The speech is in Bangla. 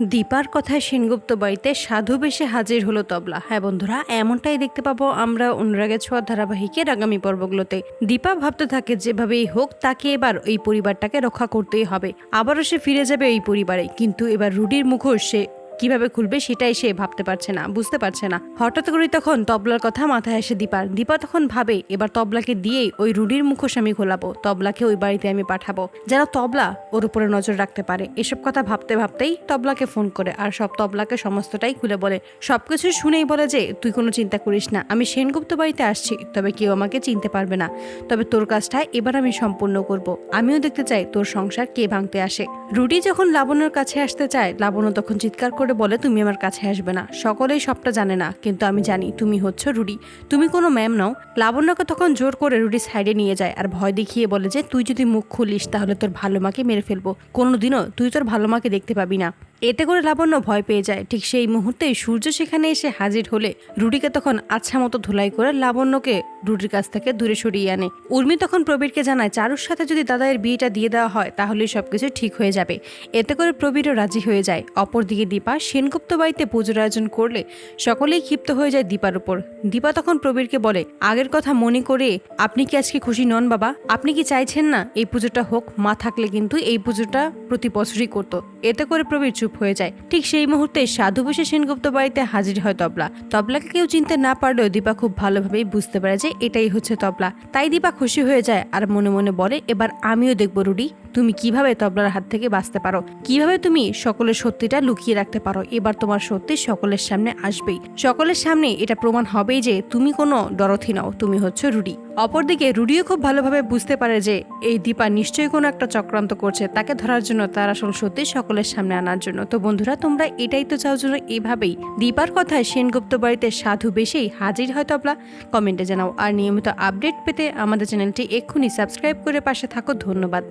দীপার কথায় সেনগুপ্ত বাড়িতে সাধু বেশে হাজির হলো তবলা। হ্যাঁ বন্ধুরা, এমনটাই দেখতে পাবো আমরা অনুরাগে ছোঁয়া ধারাবাহিকের আগামী পর্বগুলোতে। দীপা ভাবতে থাকে, যেভাবেই হোক, তাকে এবার এই পরিবারটাকে রক্ষা করতেই হবে। আবারও সে ফিরে যাবে এই পরিবারে। কিন্তু এবার রুডির মুখোশ সে কীভাবে খুলবে সেটাই সে ভাবতে পারছে না, বুঝতে পারছে না। হঠাৎ করে তখন তবলার কথা মাথায় আসে দীপার। দীপা তখন ভাবে, এবার তবলাকে দিয়েই ওই রুডির মুখোশ আমি খোলাবো, তবলাকে ওই বাড়িতে আমি পাঠাবো। যেন তবলা ওর উপরে নজর রাখতে পারে। এসব কথা ভাবতে ভাবতেই তবলাকে ফোন করে, আর সব তবলাকে সমস্তটাই খুলে বলে। সবকিছু শুনেই বলে যে, তুই কোনো চিন্তা করিস না, আমি সেনগুপ্ত বাড়িতে আসছি, তবে কেউ আমাকে চিনতে পারবে না। তবে তোর কাজটা এবার আমি সম্পূর্ণ করব। আমিও দেখতে চাই তোর সংসার কে ভাঙতে আসে। রুডি যখন লাবণ্যর কাছে আসতে চায়, লাবণ্য তখন চিৎকার করে বলে তুমি আমার কাছে আসবে না। সকলেই সবটা জানে না, কিন্তু আমি জানি তুমি হচ্ছ রুডি। তুমি কোনো ম্যাম নাও। লাবণ্যকে তখন জোর করে রুডি সাইডে নিয়ে যায় আর ভয় দেখিয়ে বলে যে, তুই যদি মুখ খুলিস, তাহলে তোর ভালো মাকে মেরে ফেলব। কোনোদিনও তুই তোর ভালো মাকে দেখতে পাবি না। এতে করে লাবণ্য ভয় পেয়ে যায়। ঠিক সেই মুহূর্তে সূর্য সেখানে এসে হাজির হলে রুডিকে তখন আচ্ছা মতো ধুলাই করে লাবণ্যকে রুডির কাছ থেকে দূরে সরিয়ে আনে। উর্মি তখন প্রবীরকে জানায়, চারুর সাথে যদি দাদায়ের বিয়েটা দিয়ে দেওয়া হয় তাহলে সবকিছু ঠিক হয়ে যাবে। এতে করে প্রবীরও রাজি হয়ে যায়। অপরদিকে দীপা সেনগুপ্ত বাড়িতে পুজোর আয়োজন করলে সকলেই ক্ষিপ্ত হয়ে যায় দীপার উপর। দীপা তখন প্রবীরকে বলে, আগের কথা মনে করে আপনি কি আজকে খুশি নন বাবা? আপনি কি চাইছেন না এই পুজোটা হোক? মা থাকলে কিন্তু এই পুজোটা প্রতি বছরই করতো। এতে করে প্রবীর চুপ হয়ে যায়। ঠিক সেই মুহূর্তে সাধু বসে সেনগুপ্ত বাড়িতে হাজির হয় তবলা। তবলাকে কেউ চিনতে না পারলেও দীপা খুব ভালোভাবেই বুঝতে পারে যে এটাই হচ্ছে তবলা। তাই দীপা খুশি হয়ে যায় আর মনে মনে বলে, এবার আমিও দেখব রুডি। তুমি কীভাবে তবলার হাত থেকে বাঁচতে পারো? কীভাবে তুমি সকলের সত্যিটা লুকিয়ে রাখতে পারো? এবার তোমার সত্যি সকলের সামনে আসবেই। সকলের সামনে এটা প্রমাণ হবেই যে তুমি কোনো ডরথি নাও, তুমি হচ্ছে রুডি। অপরদিকে রুডিও খুব ভালোভাবে বুঝতে পারে যে এই দীপা নিশ্চয়ই কোনো একটা চক্রান্ত করছে, তাকে ধরার জন্য তার আসল সত্যি সকলের সামনে আনার জন্য। তো বন্ধুরা, তোমরা এটাই তো চাও জন্য এভাবেই দীপার কথায় সেনগুপ্ত বাড়িতে সাধু বেশেই হাজির হয় তবলা? কমেন্টে জানাও। আর নিয়মিত আপডেট পেতে আমাদের চ্যানেলটি এক্ষুনি সাবস্ক্রাইব করে পাশে থাকো। ধন্যবাদ।